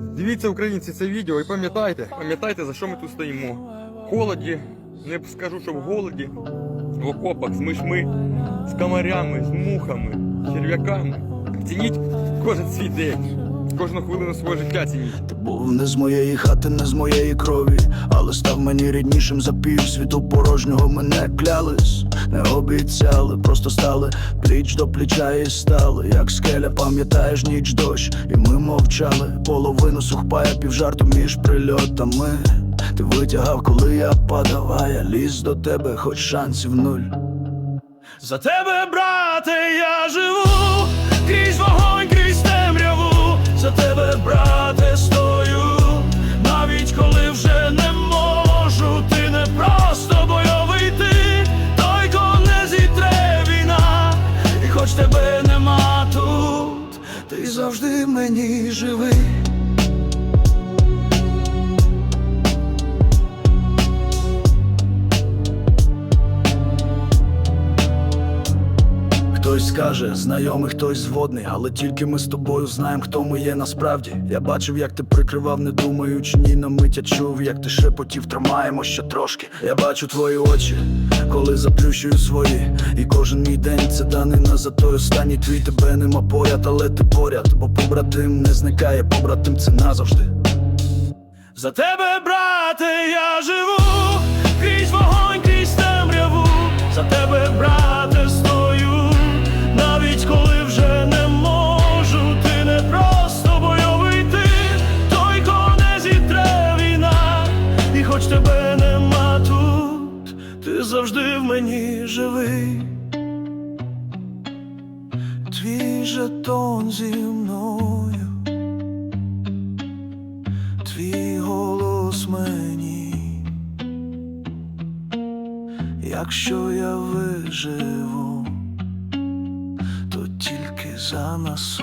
Дивіться, українці, це відео і пам'ятайте, пам'ятайте, за що ми тут стоїмо. В холоді, не скажу, що в голоді, в окопах з мишми, з комарями, з мухами, черв'яками. Цініть кожен свій день, кожну хвилину свого життя цініть. Ти був не з моєї хати, не з моєї крові, але став мені ріднішим за пів світу порожнього мене клялись, не обіцяли, просто стали пліч до пліча і стали, як скеля, пам'ятаєш ніч дощ, і ми мовчали, половину сухпая, півжарту між прильотами. Ти витягав, коли я падав, а я ліз до тебе, хоч шансів нуль. За тебе, брате, я живу, крізь вогонь, завжди мені живий. Хтось скаже, знайомий, хтось зводний, але тільки ми з тобою знаємо, хто ми є насправді. Я бачив, як ти прикривав, не думаючи, ні на мить я чув, як ти шепотів, тримаємо ще трошки. Я бачу твої очі, коли заплющую свої. І кожен мій день це данина за той останній твій тебе нема поряд, але ти поряд, бо побратим не зникає, побратим це назавжди. За тебе, брате, завжди в мені живий. Твій жетон зі мною твій голос мені, якщо я виживу, то тільки за нас.